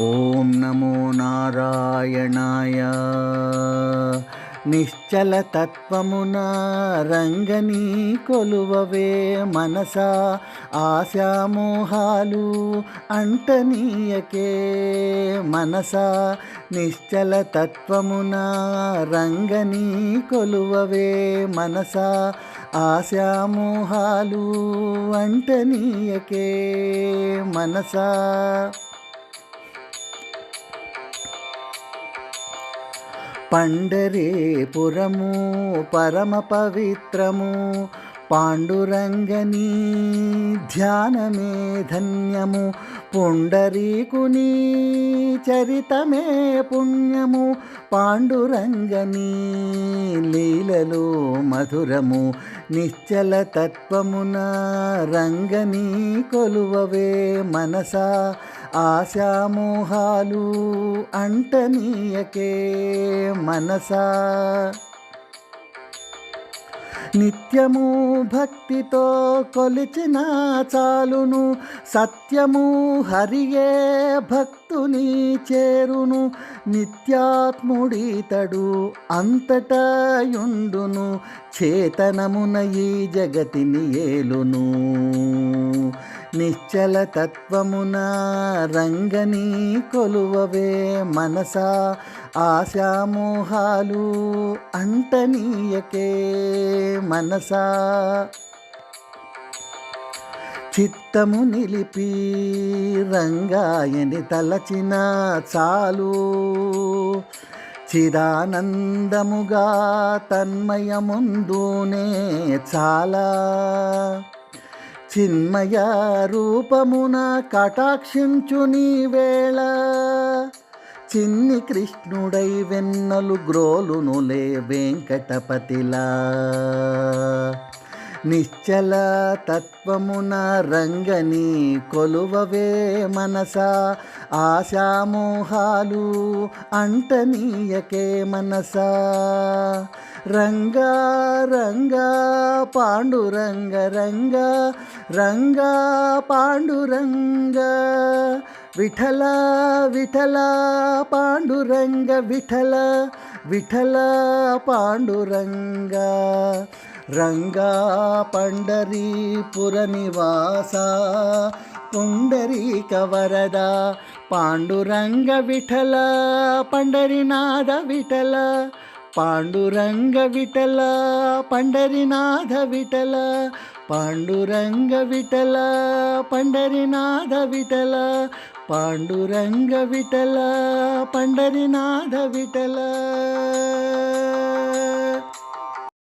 ఓం నమో నారాయణాయ. నిశ్చల తత్వమున రంగని కొలువవే మనస. ఆశామోహాలు అంటనీయకే మనస. నిశ్చల తత్వమున రంగని కొలువవే మనస. ఆశామోహాలు అంటనీయకే మనసా. పండరేపురము పరమ పవిత్రము. పాండురంగని ధ్యానమే ధన్యము పుండరీకుని చరితమే పుణ్యము పాండురంగని లీలలు మధురము నిశ్చల తత్వమున రంగని కొలువవే మనసా ఆశామోహాలు అంటనీయకే మనసా. నిత్యము భక్తితో కొలిచిన చాలును సత్యము హరియే భక్తి. భక్తుని చేరును నిత్యాత్ముడితడు అంతటయుండును చేతనమున ఈ జగతిని ఏలును. నిశ్చల తత్వమున రంగని కొలువవే మనసా ఆశామోహాలు అంటనీయకే మనసా. చిత్తము నిలిపి రంగాయని తలచిన చాలు. చిదానందముగా తన్మయముందునే చాలా. చిన్మయ రూపమున కటాక్షించు నీ వేళ. చిన్ని కృష్ణుడై వెన్నలు గ్రోలునులే వెంకటపతిలా. నిశ్చల తత్వమున రంగని కొలువవే మనసా. ఆశామోహాలు అంటనీయకే మనసా. రంగా రంగా పాండురంగ రంగ రంగా పాండురంగ. విఠల విఠల పాండురంగ విఠల విఠల పాండురంగ. రంగా పండరీపుర నివాస పుండరీక వరద పాండురంగ విఠల పండరినాథ విఠల పాండురంగ విఠల పండరినాథ విఠల పాండురంగ విఠల పండరినాథ విఠల పాండురంగ విఠల పండరినాథ విఠల.